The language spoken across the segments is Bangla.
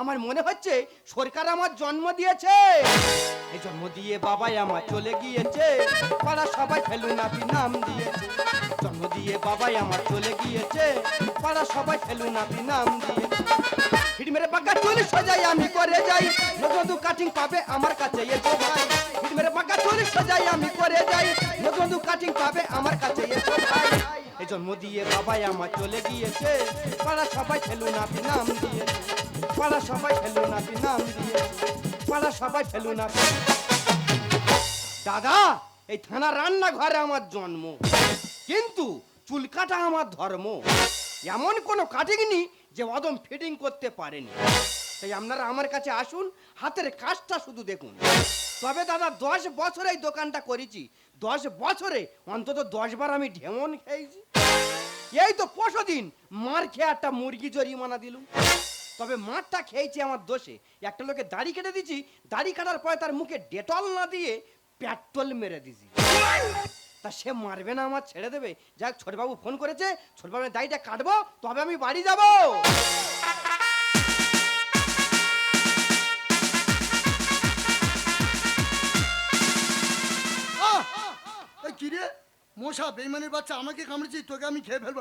আমার মনে হচ্ছে সরকার আমার জন্ম দিয়েছে। এই জন্ম দিয়ে বাবাই আমার চলে গিয়েছে। পাড়া সবাই ফেলু নাপি নাম দিয়েছে। জন্ম দিয়ে বাবাই আমার চলে গিয়েছে। পাড়া সবাই ফেলু নাপি নাম দিয়েছে। হিট মেরে পাকা চল্লিশ সাজাই, আমি করে যাই। নতুন কাটিং পাবে আমার কাছে এসো ভাই। হিট মেরে পাকা চল্লিশ সাজাই, আমি করে যাই। নতুন কাটিং পাবে আমার কাছে এসো ভাই। এই জন্ম দিয়ে বাবাই আমার চলে গিয়েছে। পাড়া সবাই ফেলু নাপি নাম দিয়েছে পাড়া সবাই ফেলু নাপি নাম দিয়েছে পাড়া সবাই ফেলু নাপি দাদা, এই থানা রান্নাঘরে আমার জন্ম। কিন্তু চুল কাটা আমার ধর্ম। এমন কোনো কাটিংনি যে অদম ফিটিং করতে পারেনি। তাই আপনারা আমার কাছে আসুন, হাতের কাজটা শুধু দেখুন। তবে দাদা, দশ বছরে এই দোকানটা করেছি। দশ বছরে, অন্তত দশ বার আমি ঢেমন খেয়েছি। এই তো পরশু দিন মার খেয়ে একটা মুরগি জরিমানা দিলুম। তবে মারটা খেয়েছি আমার দোষে। একটা লোকে দাড়ি কেটে দিছি দাড়ি কাটার পরে তার মুখে ডেটল না দিয়ে পেট্রোল মেরে দিছি তা সে মারবে না, আমার ছেড়ে দেবে। যাক, ছোটবাবু ফোন করেছে ছোটবাবু দাড়িটা কাটবো, তবে আমি বাড়ি যাব। আহ! মশা, বেইমানের বাচ্চা, আমাকে কামড়েছি তোকে আমি খেয়ে ফেলব।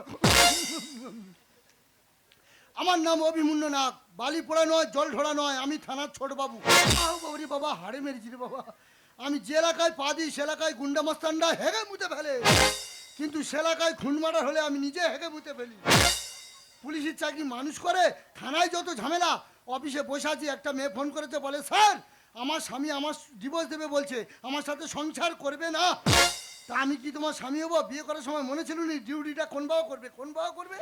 আমার নাম অভিমুন্য নাগ। বালি পোড়া নয়, জল ঢোড়া নয়, আমি থানার ছোট বাবু। বাবুরে বাবা, হাড়ে মেরেছি রে বাবা। আমি যে এলাকায় পা দিই, সে এলাকায় গুন্ডা মাস্তানরা হেগে মুতে ফেলে। কিন্তু সে এলাকায় খুন মারা হলে আমি নিজে হেগে মুতে ফেলি। পুলিশের চাকরি মানুষ করে, থানায় যত ঝামেলা, অফিসে বসে আছি, একটা মেয়ে ফোন করেছে, বলে, স্যার আমার স্বামী আমার ডিভোর্স দেবে বলছে, আমার সাথে সংসার করবে না। তা আমি কি তোমার স্বামী হব? বিয়ে করার সময় মনে ছিল নি? ডিউটিটা কোন বাবা করবে? কোন বাবা করবে?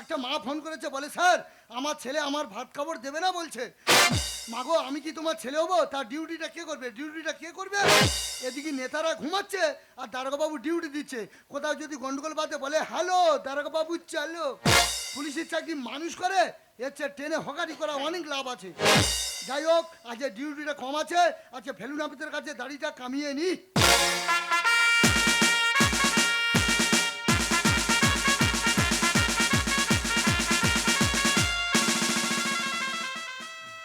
একটা মা ফোন করেছে, বলে, স্যার, আমার ছেলে আমার ভাত কাপড় দেবে না, বলছে। মাগো আমি কি তোমার ছেলে হব? তার ডিউটিটা কে করবে? ডিউটিটা কে করবে? এদিকে নেতারা ঘুমাচ্ছে, আর দারোগাবাবু ডিউটি দিচ্ছে। কোথাও যদি গন্ডগোল বাদে বলে, হ্যালো দারোগাবাবু চালো পুলিশের চাকরি মানুষ করে? এর চেয়ে ট্রেনে হকারি করা অনেক লাভ আছে। যাই হোক, আজকে ডিউটিটা কম আছে, আজকে ফেলুনাপিতের কাছে দাড়িটা কামিয়ে নি।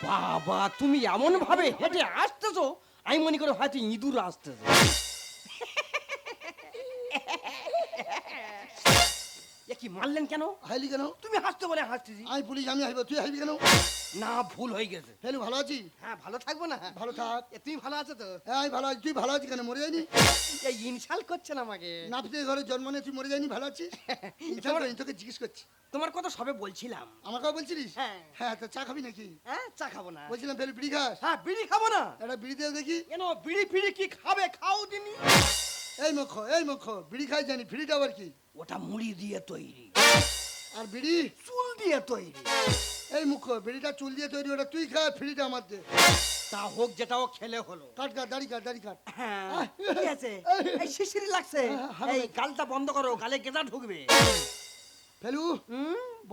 বাবা, তুমি এমন ভাবে হেঁটে আসতেছো? আমি মনে করি হয়তো ইঁদুর আসতেছে। কি মারলেন কেন? হাইলি কেন? তুমি হাসতে বলে হাসতেছি। আমি পুলিশ আমি হাইব তুই হাইবি কেন? না ভুল হয়ে গেছে। ফেলু ভালো আছি? হ্যাঁ ভালো থাকব না। ভালো থাক। এ, তুমি ভালো আছো তো? হ্যাঁ আমি ভালো আছি। তুই ভালো আছিস কেন? মরে যায়নি? এই ইনশাল করছেন আমাকে। নাপিতে ঘরে জন্ম নিয়ে তুই মরে যায়নি? ভালো আছিস? ইনশাল করে, তোকে জিজ্ঞেস করছি। তোমার কথা সবে বলছিলাম। আমাকেও বলছিলিস? হ্যাঁ। হ্যাঁ তো চা খাবি নাকি? হ্যাঁ চা খাব না। বলছিলাম ফেলু বিড়ি খাস। হ্যাঁ বিড়ি খাব না। একটা বিড়ি দিয়ে দেখি। কেন? বিড়ি ফিড়ি কি খাবে? খাও দিনি। এই মুখ এই মুখ বিড়ি খাই জানি ফিড়িটা আবার কি? ওটা মুড়ি দিয়ে তৈরি। আর বিড়ি? চুল দিয়ে তৈরি। এই মুখ বিড়িটা চুল দিয়ে তৈরি ওটা তুই খা ফিড়িটা আমার দে। তা হোক যেটাও খেলে হলো। কাট কাট দাড়ি কাট দাড়ি কাট। হ্যাঁ ঠিক আছে? এই শিশির লাগছে। হারাবে। এই গালটা বন্ধ করো গালে গেদা ঢুকবে। ফেলু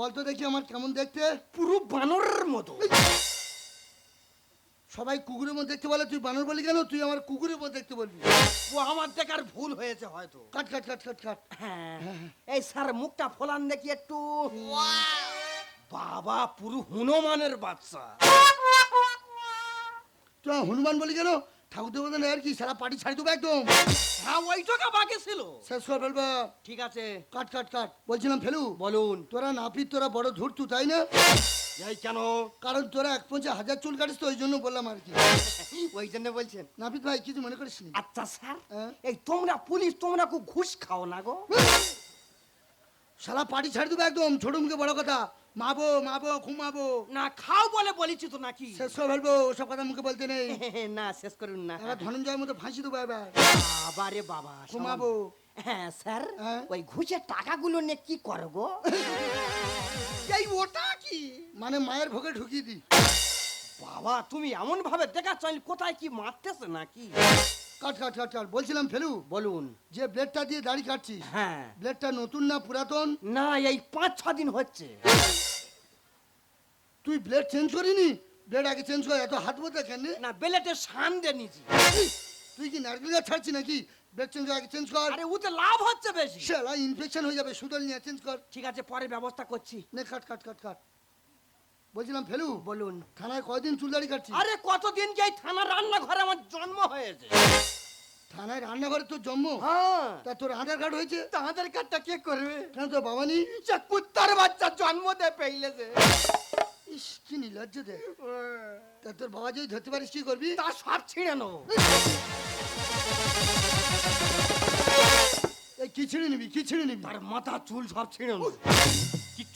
বলতো দেখি আমার কেমন দেখতে। পুরো বানরের মতো। সবাই কুকুরের মধ্যে দেখতে বলে তুই বানর বলি কেন? তুই আমার কুকুরের মধ্যে দেখতে বলবি। ও আমার দেখার ভুল হয়েছে হয়তো। কাট কাট কাট কাট কাট। হ্যাঁ। এই স্যার মুখটা ফোলান দেখি একটু। বাবা পুরো হনুমানের বাচ্চা। তুই হনুমান বলি কেন? ঠাকুর আর কি? সারা পার্টি ছাড়ি দেবো একদম। হ্যাঁ ওইটাকে বাকি ছিল। শেষ করে ফেলব। ঠিক আছে। কাট কাট কাট। বলছিলাম ফেলু বলুন। তোরা নাপিত তোরা বড় ধরতু তাই না? এই কেন? কারণ তোরা এক পঞ্চাশ হাজার চুল কাটিস তো ওই জন্য বললাম আর কি। ওই জন্য বলছেন। নাপিত ভাই কিছু মনে করিস আচ্ছা স্যার। হ্যাঁ? এই তোমরা পুলিশ তোমরা খুব ঘুষ খাও না গো। সারা পার্টি ছাড়ি দেবো একদম ছোট মুখে বড় কথা। মাবো মাবো ঘুমাবো না খাও বলে বলেছি তো নাকি। শেষ করে ফেলব ওসব কথা মুখে বলতে নেই। না শেষ করুন না। এবার ধনঞ্জয়ের মতো ফাঁসি দেবো এবার। বাবা রে বাবা ঘুমাবো হ্যাঁ স্যার হ্যাঁ? ওই ঘুষের টাকাগুলো নিয়ে কি করো গো? এই ওটা কি? মানে মায়ের ভোগে ঢুকিয়ে দি বাবা তুমি এমন ভাবে দেখাচ্ছ কোথায় কি মারতেছে নাকি? কাট কাট কাট কাট। বলছিলাম ফেলু বলুন। যে ব্লেডটা দিয়ে দাড়ি কাটছিস হ্যাঁ। ব্লেডটা নতুন না পুরাতন? না এই পাঁচ ছ দিন হচ্ছে। তুই ব্লেড চেঞ্জ করিনি? ব্লেড আগে চেঞ্জ করে এত হাত বোঝা কেন? না বেলেটে সান দিয়ে নিছি তুই কি নারকেল গাছ ছাড়ছি নাকি? ব্লেড চেঞ্জ আগে চেঞ্জ কর। আরে উতে লাভ হচ্ছে বেশি। শালা ইনফেকশন হয়ে যাবে সুদল নিয়ে চেঞ্জ কর। ঠিক আছে পরে ব্যবস্থা করছি। নে কাট কাট কাট কাট। বলছিলাম ফেলু বলুন। থানায় কয়দিন চুল দাড়ি কাটছিস? আরে কতদিন যে এই থানার রান্নাঘরে আমার জন্ম হয়েছে? থানায় রান্নাঘরে তোর জন্ম? হ্যাঁ। তা তোর আধার কার্ড হয়েছে? তা আধার কার্ডটা কে করবে? কেন তোর বাবা নেই সে কুত্তার বাচ্চা জন্ম দে পেইলেছে ইস কি নির্লজ্জ দে। তা তোর বাবা যদি ধরতে পারিস কি করবি? তা সব ছিঁড়ে নেব। এই কি ছিঁড়ে নিবি? কি ছিঁড়ে নিবি? তার মাথা চুল সব ছিঁড়ে নেব।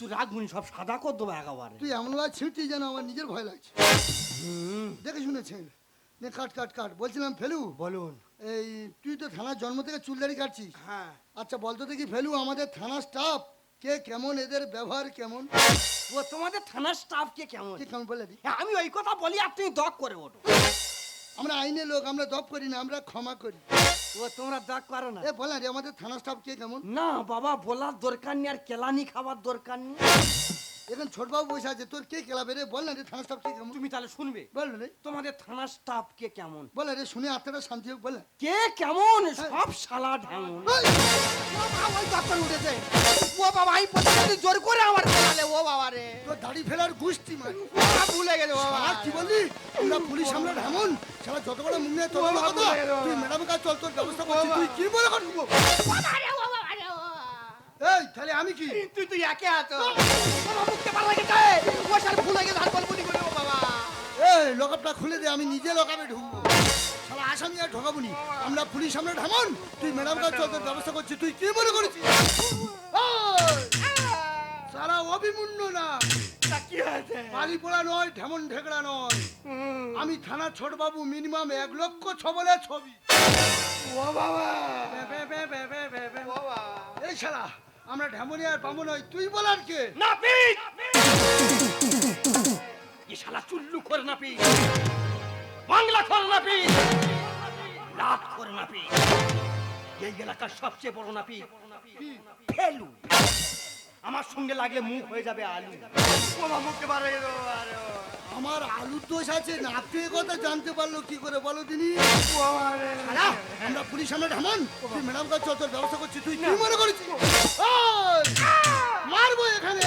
কিচ্ছু রাখবুনি সব সাদা কর দেবো একেবারে। তুই এমন ভাবে যেন আমার নিজের ভয় লাগছে। দেখে শুনেছেন? নে কাট কাট কাট। বলছিলাম ফেলু? বলুন। এই তুই তো থানার জন্ম থেকে চুল দাড়ি কাটছিস। হ্যাঁ। আচ্ছা বলতো দেখি ফেলু আমাদের থানা স্টাফ কে কেমন এদের ব্যবহার কেমন? ও তোমাদের থানার স্টাফ কে কেমন? কে কেমন বলে দি? হ্যাঁ, আমি ওই কথা বলি আর তুমি দক করে ওঠো। আমরা আইনের লোক আমরা দপ করি না আমরা ক্ষমা করি। ও তোমরা ডাক করো না। এ বলা রে আমাদের থানা স্টাফ কে কেমন? না বাবা বলার দরকার নেই আর কেলানি খাবার দরকার নেই। এখন ছোটবাবু বসে আছে তোর কে কেলাবে রে? বল না রে থানা স্টাফ কে কেমন? তুমি তাহলে শুনবে। বল না রে। তোমাদের থানার স্টাফ কে কেমন? বল রে শুনে আত্মাটা শান্তি হোক বল না। কে কেমন? সব শালা ঢাঙন ও বাবা, ওই দপ্তর উঠেছে ও বাবা আমি প্রতিদিন জোর করে আমার ফেলালে ও বাবা রে। তোর দাড়ি ফেলার গুষ্টি মার ভুলে গেছে বাবা। আর কি বললি? আমরা পুলিশ আমরা ঢামন সারা যত বড় মুখ নিয়ে তোর বাবা, কথা। গেলো তুই ম্যাডাম কাছে চল তোর ব্যবস্থা করছি। তুই কি বলে করবি এই তাহলে আমি কি? তুই তুই একে আছো। বাবা পারলা ভুলে গেছে আর বাবা। এই লকআপটা খুলে দে আমি নিজে লকআপে ঢুকবো। আসামি আর ঢোকাবো নি। আমরা পুলিশ আমরা ঢামন। তুই ম্যাডাম কাছে চল তোর ব্যবস্থা করছি তুই কি মনে করেছিস? সারা অভিমুন্য না। কি হয়েছে? নয় ঢেমন ঢেকড়া নয়। আমি থানা ছোট বাবু মিনিমাম এক লক্ষ ছবলের ছবি। ও বাবা। ও এই শালা আমরা ঢেমনি আর পাবো নয় তুই বলার কে? নাপিত! এ শালা চুল্লু করে নাপিত? বাংলা করে নাপিত? লাত খোর নাপিত? এই এলাকার সবচেয়ে বড় নাপিত ফেলু। আমার সঙ্গে লাগলে মুখ হয়ে যাবে আলু। বাবা মুখে বার হয়ে যাবে আরে আমার আলুর দোষ আছে না আপনি এ কথা জানতে পারল কি করে বলো তিনি শালা, আমরা পুলিশ আমরা ঢামন তুই ম্যাডাম কাছে চল তোর ব্যবস্থা করছি তুই কি মনে করেছিস? ওই, মারবো এখানে।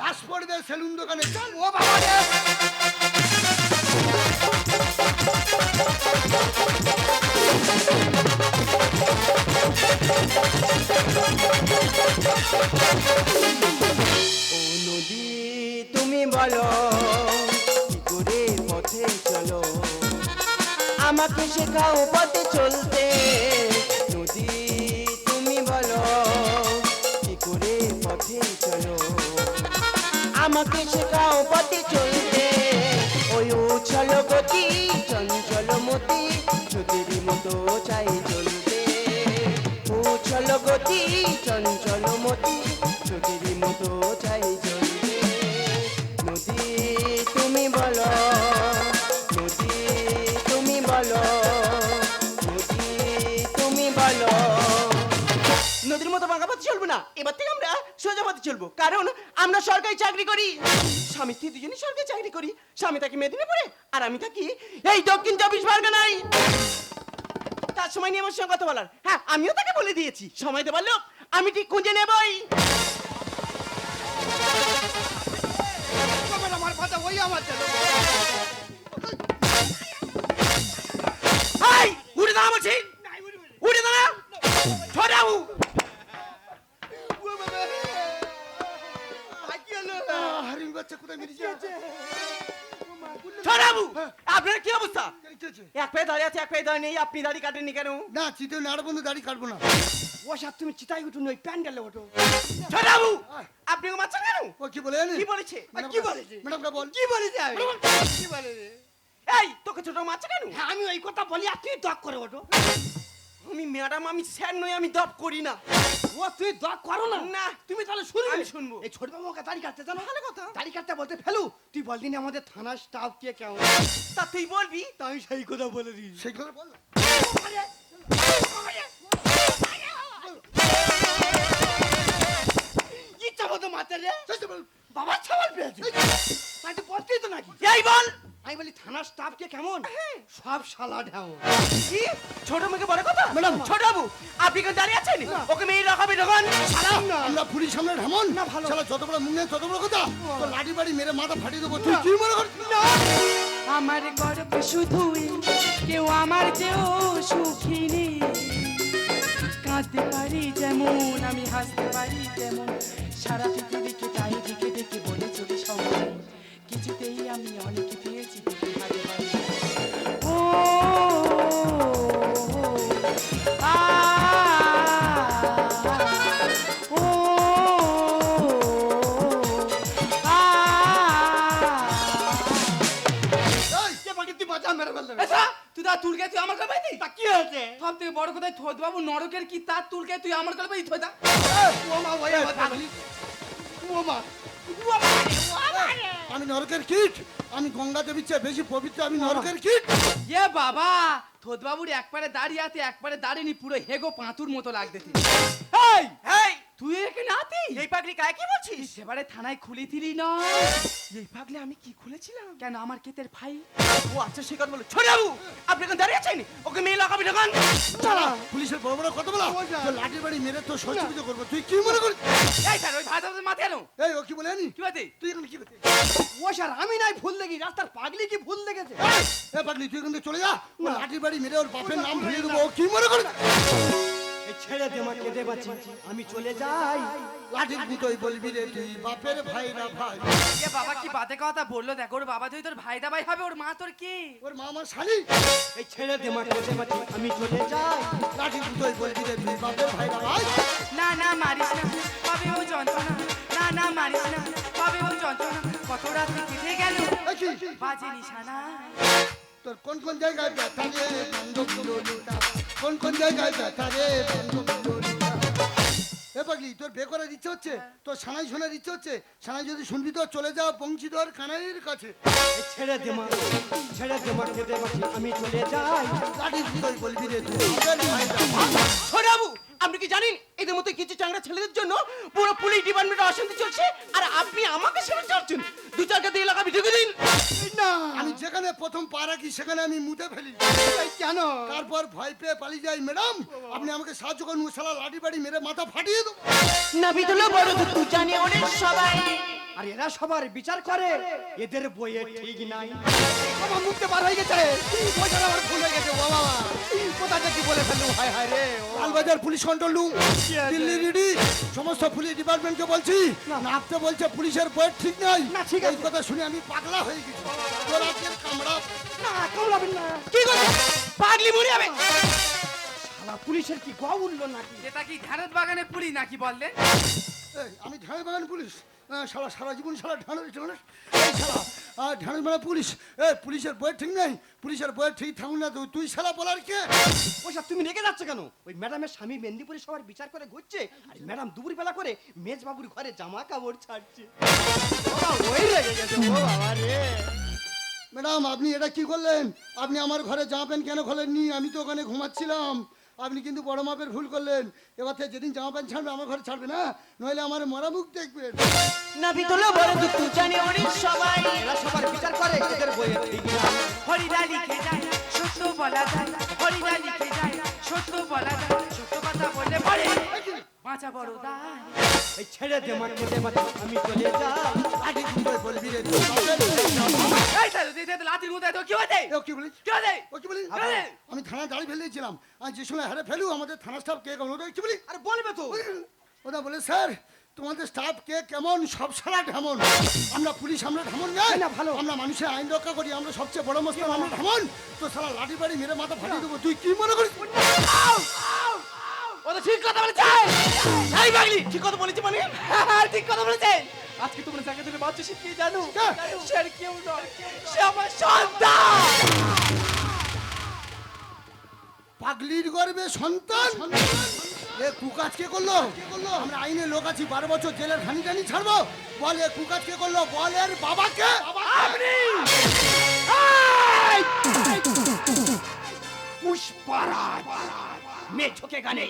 লাশ পড়বে সেলুন দোকানে চল। ও বাবা রে। বলো, কি করে পথে চলো? আমাকে শেখাও পথে চলতে। নদী, তুমি বলো, কি করে পথে চলো? আমাকে শেখাও পথে চলতে। ওই উছল গতি, চঞ্চল মতি ছুটির মতো চাই চলতে। উছল গতি, চঞ্চল মতি ছুটির মতো চাই নদী, তুমি বলো, নদী, তুমি বলো নদীর মতো বাঁকা চলবো না, এবার থেকে আমরা সোজা পথে চলবো। কারণ আমরা সরকারি চাকরি করি। স্বামী স্ত্রী দুজনই সরকারি চাকরি করি। স্বামী থাকি মেদিনীপুরে, আর আমি থাকি এই দক্ষিণ চব্বিশ পরগনায়। সময় নিয়ে আমার সঙ্গে কথা বলার। হ্যাঁ আমিও তাকে বলে দিয়েছি। সময় দেবার লোক আমি ঠিক খুঁজে নেবই। বাবা, আমার কথা ওই আমার দাঁড়া বলছি। দাঁড়া। ছড়াবু আপনার কি অবস্থা? এক পায়ে দাঁড়িয়ে আছে এক পায়ে দাঁড়িয়ে নেই আপনি দাঁড়িয়ে কাটেননি কেন? না চিতে নাড় বন্ধু দাড়ি কাটবো না। ও সাহেব তুমি চিতাই উঠুন ওই প্যান্ডেলে ওঠো ছড়াবু আপনি ও মারছেন কেন? ও কি বলে? কি বলেছে? কি বলেছে? ম্যাডামকে বল। কি বলেছে কি বলেছে? এই তোকে ছোট মারছে কেন? হ্যাঁ আমি ওই কথা বলি আর তুই দক করে ওঠো। আমি ম্যাডাম আমি স্যার নই আমি দপ করি না। ও তুই দক করো না? না। তুমি তাহলে শুনবে আমি শুনব। এই ছোট বাবু ওকে দাড়ি কাটতে জানো? ভালো কথা। দাড়ি কাটতে বলতে ফেলু? তুই বললি না আমাদের থানার স্টাফ কে কেমন? তা তুই বলবি? তা আমি সেই কথা বলে দিই। সেই কথা বল ইচ্ছা মতো মারতে রে। বাবার ছাওয়াল পেয়েছে। তাই তো বলতেই তো নাকি? এই বল! আমি বলি থানার স্টাফ কে কেমন? সব শালা ঢাও কি? ছোট মেয়েকে বলে কথা? ম্যাডাম। ছোট বাবু আপনি কেন দাঁড়িয়ে আছেন? ওকে মেয়ে রাখাবি তখন আমরা পুলিশ সামনে ঢামন না ভালো। শালা যত বড় মুখ নেই তত বড় কথা। তো লাঠি বাড়ি মেরে মাথা ফাটিয়ে দেবো। তুই কি মনে করছিস না। আমার গর্ব শুধুই কেউ আমার চেয়েও সুখী নেই কাঁদতে পারি যেমন আমি হাসতে পারি তেমন। সারা পৃথিবীকে আমি অনেক পেয়েছি। ও ও তুই আচ্ছা তার তুলকে তুই আমার কাছে তা কি হয়েছে সব থেকে বড় কথা থোদ বাবু নরকের কি তার তুলকে তুই আমার কাছে থই দা ও মা আমার পাগলি ও মা আমি নরকের কীট। আমি গঙ্গা দেবীর চেয়ে বেশি পবিত্র আমি নরকের কীট। এ বাবা থোদবাবুর একবারে দাঁড়িয়ে আছে একবারে দাঁড়িয়ে নি পুরো হেগো পাঁতুর মতো লাগতেছে। এই! এই! তুই এখানে আতি এই পাগলি কায় কি বলছিস? সেবারে থানায় খুলেছিলি না এই পাগলি আমি কি খুলেছিলাম? কেন আমার কেতের ভাই ও আচ্ছা সে কথা বলো। ছোট বাবু আপনি কেন দাঁড়িয়ে আছেন? ওকে মেয়ে লাগাবি তখন চালা। পুলিশের বড় বড় কথা বলা। তো লাঠি বাড়ি মেরে তো সহযোগিত করব। তুই কি মনে করছিস এই স্যার ওই ভাত মাথায় আনো। এই ও কি বলে আনি কি বাতে তুই এখন কি করছিস? ও স্যার আমি নাই ভুল দেখি। রাস্তার পাগলি কি ভুল দেখেছে? এ পাগলি তুই কিন্তু চলে যা। ও লাঠি বাড়ি মেরে ওর বাপের নাম ভুলিয়ে দেবো। ও কি মনে করে এই ছেড়ে দে মা কেঁদে বাঁচি। আমি চলে যাই। লাঠির গুতোই বলবি রে তুই বাপের ভাই না ভাই? এ বাবা কি বাতে কথা বলল? দেখো ওর বাবা তুই তোর ভাই দাবাই হবে ওর মা তোর কি? ওর মা আমার শালি। এই ছেড়ে দে মা কেঁদে বাঁচি। আমি চলে যাই। লাঠির গুতোই বলবি রে তুই বাপের ভাই না ভাই? না না মারিস না। পাবে ও যন্ত্রণা। না না মারিস না। পাবে ও যন্ত্রণা। কত রাত্রি কেটে গেল। বাজে নিশানা। তোর কোন কোন জায়গায় ব্যথা রে? বন্ধ কোন কোন জায়গায় ব্যথা রে বন্ধ এ পাগলি তোর বে করার ইচ্ছে হচ্ছে? তোর সানাই শোনার ইচ্ছে হচ্ছে? সানাই যদি শুনবি তো চলে যাও বংশীধর কানাইয়ের কাছে। ছেড়ে দে মা ছেড়ে দে মা খেতে আমি চলে যাই। গাড়ি তুই বলবি রে তুই? বাপের আপনি কি জানেন এদের মতো কিছু চাংড়া ছেলেদের জন্য পুরো পুলিশ ডিপার্টমেন্টে অশান্তি চলছে? আর আপনি আমাকে সেখানে চলছেন দু চারটা দিয়ে লাগাবি ঢুকে দিন। না আমি যেখানে প্রথম পা রাখি সেখানে আমি মুতে ফেলি। কেন? তারপর ভয় পেয়ে পালিয়ে যাই ম্যাডাম। আপনি আমাকে সাহায্য করুন সালা লাঠি বাড়ি মেরে মাথা ফাটিয়ে দেবো। না তোলো বড় তুই জানি অনেক সবাই। আর এরা সবার বিচার করে। এদের বইয়ে ঠিক নাই। আমার মুখতে বার হয়ে গেছে। ওইটা আমার ভুল হয়ে গেছে ও বাবা। থেকে বলে ফেললু? হায় হায় রে লালবাজার পুলিশ কন্ট্রোল রুম আছে? দিল্লি রিডি সমস্ত পুলিশ ডিপার্টমেন্টকে বলছি। নাপতে বলছে পুলিশের বইয়ের ঠিক নাই। না, ঠিক আছে। কথা শুনে আমি পাগলা হয়ে গেছি। তোর আজকের কামড়া। না কামড়াবেন না। কি করছে পাগলি মরে যাবে। শালা পুলিশের কি গা উঠল নাকি? এটা কি ধারত বাগানে পুরি নাকি বললে? আমি বাগান পুলিশ। শালা সারা জীবন শালা ঢানে শালা আহ, ঢানে বাগান পুলিশ। এ পুলিশের বইয়ের ঠিক নেই। পুলিশের বইয়ের ঠিক থাকুন না তুই তুই শালা বলার কে? ওসব তুমি রেগে যাচ্ছ কেন? ওই ম্যাডামের স্বামী মেদিনীপুরে সবার বিচার করে ঘুরছে আর ম্যাডাম দুপুর বেলা করে মেজ বাবুর ঘরে জামা কাপড় ছাড়ছে। ওই রেগে গেছে ও বাবা রে। ম্যাডাম আপনি এটা কি করলেন? আপনি আমার ঘরে জামা প্যান্ট কেন খোলেননি আমি তো ওখানে ঘুমাচ্ছিলাম। আপনি কিন্তু বড় মাপের ভুল করলেন। এবার থেকে যেদিন জামা প্যান্ট ছাড়বে আমার ঘরে ছাড়বে না। নইলে আমার মরা মুখ দেখবেন নাবি তোলো বড় দুধ জানে অনেক সবাই। এরা সবার বিচার করে এদের বইয়ে ঠিক নাই হরিদা লিখে যায় সত্য বলা যায়। হরিদা লিখে যায় সত্য বলা যায়। সত্য কথা বললে পরে বাঁচা বড় দায়। এই ছেড়ে দে মা কেঁদে বাঁচি আমি চলে যাই। গুঁতোয় বলবি রে না এই স্যার তুই তো লাতির মতো এত কি হতে ও কি বলিস কি হতে ও কি বলিস আমি থানায় দাঁড়িয়ে ফেলে দিয়েছিলাম আর যে সময় হারে ফেলু আমাদের থানা স্টাফ কে কেমন ওটা কি বলি আরে বলবে তো ওটা বলে স্যার তোমাদের স্টাফ কে কেমন সব সারা ঢেমন আমরা পুলিশ আমরা ঢেমন না, ভালো। আমরা মানুষের আইন রক্ষা করি আমরা সবচেয়ে বড় মস্তান আমরা ঢেমন তো সারা লাঠি বাড়ি মেরে মাথা ফাটিয়ে দেবো তুই কি মনে করিস ও তো ঠিক কথা বলেছে এই ঠিক কথা বলেছি মানে ঠিক কথা বলেছে আজকে তোমরা যাকে তুমি বাচ্চা শিখিয়ে জানো? কে? সে আর কেউ নয়। সে আমার সন্তান! পাগলি পাগলির গর্বে সন্তান? এ কুকাজ কে করল? আমরা আইনে লোক আছি বারো বছর জেলের খানি টানি ছাড়বো। বল এ কুকাজ কে করল? বল এর বাবাকে? পুষ্পারাজ! মেয়ে ঝোঁকে গানে।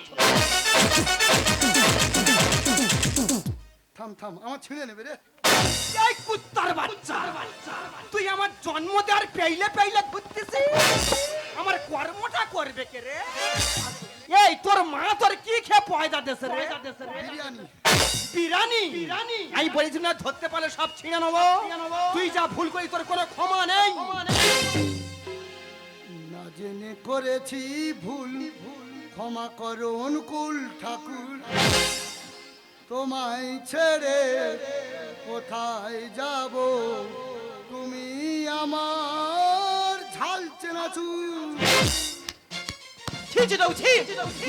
থাম থাম আমার ছিঁড়ে নেবে রে। এই কুত্তার বাচ্চা তুই আমার জন্ম দেওয়ার পেইলে পেইলে ঘুরতেছিস? আমার কর্মটা করবে কে রে? এই তোর মা তোর কি খেয়ে পয়দা দেশে রে? বিরিয়ানি। বিরানি আমি বলেছি না ধরতে পারলে সব ছিঁড়ে নেব। তুই যা ভুল করি তোর কোনো ক্ষমা নেই। না জেনে করেছি ভুল। ক্ষমা করো অনুকূল ঠাকুর। তোমায় ছেড়ে কোথায় যাব? তুমি আমার ঝাল চেনাচুর দাও ছি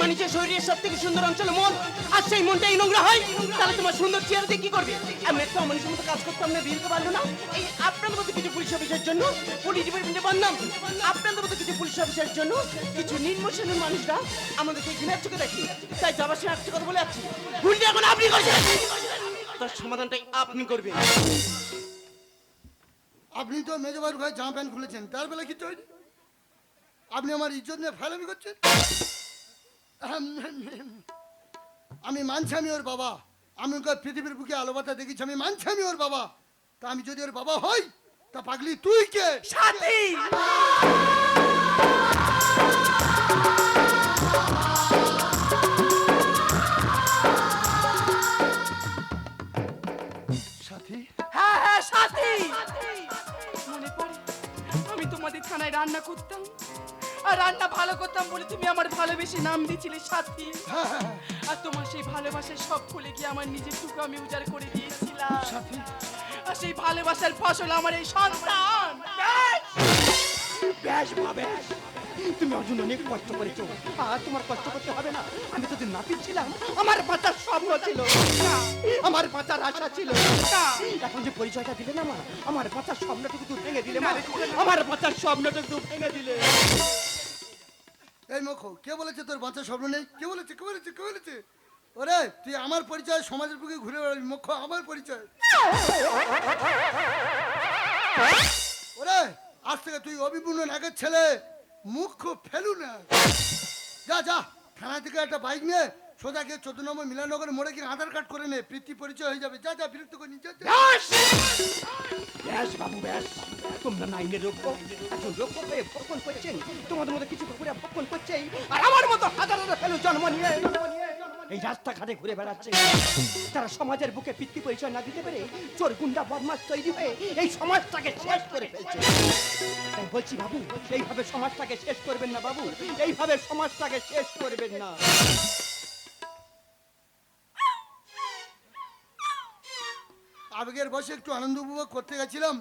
মানুষের শরীরের সব থেকে সুন্দর অঞ্চল, মন, আর সেই মনটাই নোংরা হয়, তাহলে তোমার সুন্দর চেহারা দিয়ে কি করবে? আমি একটা অমানুষের মতো কাজ করতাম না, বিরতে পারল না। এই আপনাদের মতো কিছু পুলিশ অফিসের জন্য পুলিশ ডিপার্টমেন্টে আপনাদের মতো কিছু পুলিশ অফিসের জন্য কিছু শ্রেণির মানুষরা আমাদেরকে ঘৃণার দেখি। তাই যাবার সময় একটা কথা বলে যাচ্ছি ভুলটা এখন আপনি করছেন? তার সমাধানটাই আপনি করবেন। আপনি তো মেজবার ঘরে জামা প্যান্ট খুলেছেন, তার বেলা কিছু হয়নি? আপনি আমার ইজ্জত নিয়ে ফেলামি করছেন? আমি মানছি আমি ওর বাবা। আমি ওকে পৃথিবীর বুকে আলো বাতা দেখেছি আমি মানছি আমি ওর বাবা। তা আমি যদি ওর বাবা হই তা পাগলি তুই কে? সাথী! সাথী? হ্যাঁ হ্যাঁ সাথী! থানায় রান্না করতাম। আর রান্না ভালো করতাম বলে তুমি আমার ভালোবেসে নাম দিয়েছিলে সাথী। আর তোমার সেই ভালোবাসার সব খুলে গিয়ে আমার নিজের টুকু আমি উজাড় করে দিয়েছিলাম। আর সেই ভালোবাসার ফসল আমার এই সন্তান। ব্যাস ভাবে তুমি অর্জুন অনেক কষ্ট আর তোমার কষ্ট করতে হবে না। আমি তোদের নাপিত ছিলাম, আমার বাঁচার স্বপ্ন ছিল। আমার বাঁচার আশা ছিল। এখন যে পরিচয়টা দিলে না আমার বাঁচার স্বপ্নটুকু তুই ভেঙে দিলে আমার বাঁচার স্বপ্নটুকু ভেঙে দিলে। এই মুখো, কে বলেছে তোর বাচ্চা স্বপ্ন নেই? কে বলেছে? কে বলেছে? কে বলেছে? ওরে, তুই আমার পরিচয় সমাজের বুকে ঘুরে বেড়াবি মুখ্য আমার পরিচয়। ছেলে মুখ ফেলু না। যা যা থানা থেকে একটা বাইক নিয়ে সোজা গিয়ে চোদ্দ নম্বর মিলানগর মোড়ে গিয়ে আধার কার্ড করে নে, প্রীতি পরিচয় হয়ে যাবে। যা যা, বিরক্ত করি যা। ব্যাস! বাবু, ব্যাস। তোমরা নাইনের রক্ষ একজন রক্ষ হয়ে ভক্ষণ করছেন। তোমাদের মতো কিছু কুকুরে ভক্ষণ করছে আর আমার মতো হাজার হাজার ফেলো জন্ম নিয়ে। এই রাস্তাঘাটে ঘুরে বেড়াচ্ছে। তারা সমাজের বুকে পিতৃ পরিচয় না দিতে পেরে চোর গুন্ডা বদমাস তৈরি হয়ে এই সমাজটাকে শেষ করে ফেলছে। তাই বলছি বাবু এইভাবে সমাজটাকে শেষ করবেন না বাবু এইভাবে সমাজটাকে শেষ করবেন না। আবেগের বসে একটু আনন্দ উপভোগ করতে গেছিলাম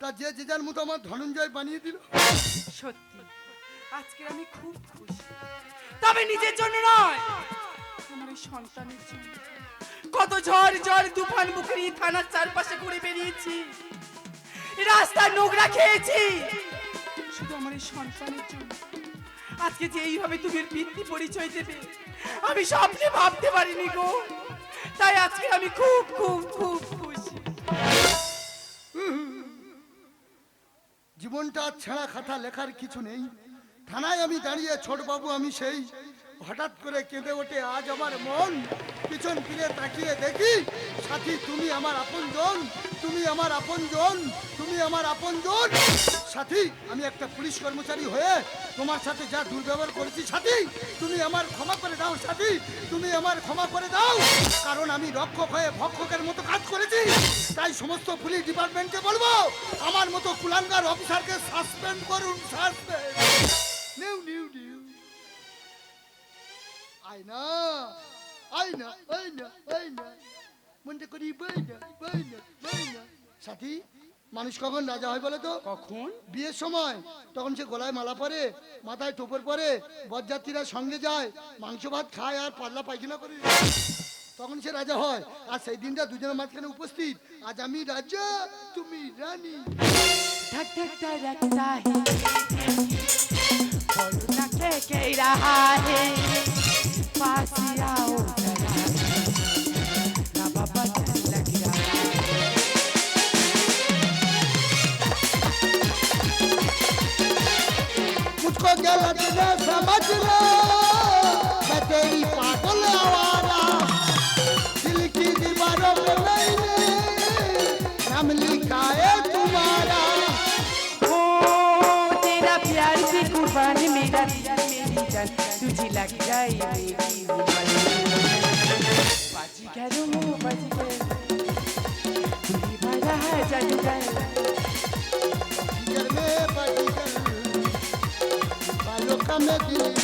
তা যে যে যার মতো আমার ধনঞ্জয় বানিয়ে দিল। সত্যি আজকে আমি খুব খুশি। তবে নিজের জন্য নয় আমার এই সন্তানের জন্য। কত ঝড় ঝড় তুফান বুকে নিয়ে থানার চারপাশে ঘুরে বেরিয়েছি রাস্তায় নোংরা খেয়েছি। শুধু আমার এই সন্তানের জন্য। আজকে যে এইভাবে তুমি ভিত্তি পরিচয় দেবে আমি স্বপ্নে ভাবতে পারিনি গো। তাই আজকে আমি খুব খুব খুব খুশি। জীবনটা আর ছেঁড়া খাতা লেখার কিছু নেই। থানায় আমি দাঁড়িয়ে ছোট বাবু আমি সেই হঠাৎ করে কেঁদে ওঠে, আজ আমার মন। পিছন ফিরে তাকিয়ে দেখি, সাথী, তুমি আমার আপনজন, তুমি আমার আপনজন, তুমি আমার আপনজন। সাথী, আমি একটা পুলিশ কর্মচারী হয়ে তোমার সাথে যা দুর্ব্যবহার করেছি, সাথী, তুমি আমার ক্ষমা করে দাও, সাথী, তুমি আমার ক্ষমা করে দাও। কারণ আমি রক্ষক হয়ে ভক্ষকের মতো কাজ করেছি। তাই সমস্ত পুলিশ ডিপার্টমেন্টকে বলব, আমার মতো কুলাঙ্গার অফিসারকে সাসপেন্ড করুন, সাসপেন্ড। New new new. আয় না আয় না আয় না আয় না মনটা করি বই না বই না বই না সাথী মানুষ কখন রাজা হয় বলে তো কখন বিয়ের সময় তখন সে গলায় মালা পরে মাথায় টোপর পরে বরযাত্রীরা সঙ্গে যায় মাংস ভাত খায় আর পাতলা পায়খানা করে তখন সে রাজা হয় আর সেই দিনটা দুজনের মাঝখানে উপস্থিত আজ আমি রাজা তুমি রানী धक धक धड़कता है बोलो ना के पासिया हो ना बाबा झंडा गिरा मुझको गलत न समझ लो। मैं तेरी पागल आवारा। दिल की दीवारों पे नहीं नाम लिखा है तुम्हारा। ओ, तेरा प्यार से कुर्बान मेरा दिया मेरी जान, तुझे लग जाए looking